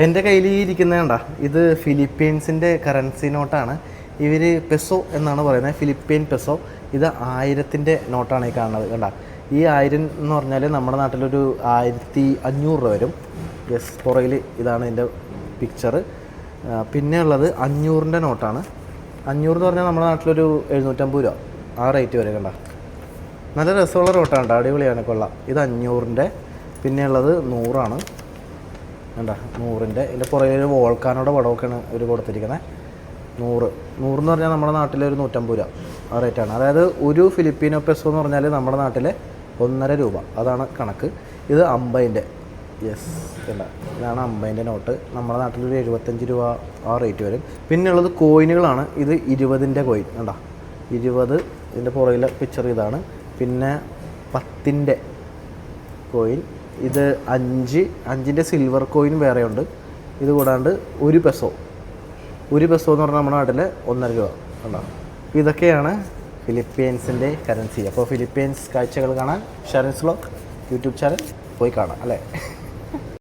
എന്റെ കയ്യിൽ ഈ ഇരിക്കുന്ന കണ്ട ഇത് ഫിലിപ്പീൻസിന്റെ കറൻസി നോട്ടാണ് ഇവർ പെസോ എന്നാണ് പറയുന്നത് ഫിലിപ്പീൻ പെസോ ഇത് ആയിരത്തിന്റെ നോട്ടാണ് ഈ കാണുന്നത് കണ്ട. ഈ ആയിരം എന്ന് പറഞ്ഞാൽ നമ്മുടെ നാട്ടിലൊരു ആയിരത്തി അഞ്ഞൂറ് രൂപ വരും. യെസ് പുറയിൽ ഇതാണ് ഇതിന്റെ പിക്ചർ പിന്നെ ഉള്ളത് അഞ്ഞൂറിന്റെ നോട്ടാണ് അഞ്ഞൂറ് എന്ന് പറഞ്ഞാൽ നമ്മുടെ നാട്ടിലൊരു എഴുന്നൂറ്റമ്പത് രൂപ. ആ റേറ്റ് വരെ കണ്ട. നല്ല രസമുള്ള നോട്ടാണ് കേട്ടോ അടിപൊളിയാണ് കൊള്ളാം. ഇത് അഞ്ഞൂറിന്റെ പിന്നെ ഉള്ളത് നൂറാണ്. വേണ്ട നൂറിന്റെ ഇതിന്റെ പുറകിൽ ഒരു വോൾക്കാനോടെ പടമൊക്കെയാണ് ഇവർ കൊടുത്തിരിക്കുന്നത്. നൂറ്. എന്ന് പറഞ്ഞാൽ നമ്മുടെ നാട്ടിലെ ഒരു നൂറ്റമ്പത് രൂപ. ആ റേറ്റാണ് അതായത് ഒരു ഫിലിപ്പീനോ പെസോ എന്ന് പറഞ്ഞാൽ നമ്മുടെ നാട്ടിലെ ഒന്നര രൂപ. അതാണ് കണക്ക്. ഇത് അമ്പതിന്റെ. യെസ് അല്ല ഇതാണ് അമ്പതിന്റെ നോട്ട്. നമ്മുടെ നാട്ടിൽ ഒരു എഴുപത്തഞ്ച് രൂപ ആ റേറ്റ് വരും. പിന്നെ ഉള്ളത് കോയിനുകളാണ്. ഇത് ഇരുപതിന്റെ കോയിൻ. കണ്ട? ഇരുപത് ഇതിന്റെ പുറകിലെ പിക്ചർ ഇതാണ്. പിന്നെ പത്തിന്റെ കോയിൻ. ഇത് അഞ്ച് അഞ്ചിന്റെ സിൽവർ കോയിൻ വേറെയുണ്ട്. ഇത് കൂടാണ്ട് ഒരു പെസോ ഒരു പെസോ എന്ന് പറഞ്ഞാൽ നമ്മുടെ നാട്ടിൽ ഒന്നര രൂപ. ഉണ്ടാവും ഇതൊക്കെയാണ് ഫിലിപ്പീൻസിന്റെ കറൻസി അപ്പോൾ ഫിലിപ്പീൻസ് കാഴ്ചകൾ കാണാൻ ഷെറൻസ് ബ്ലോക്ക് യൂട്യൂബ് ചാനൽ പോയി കാണാം അല്ലേ?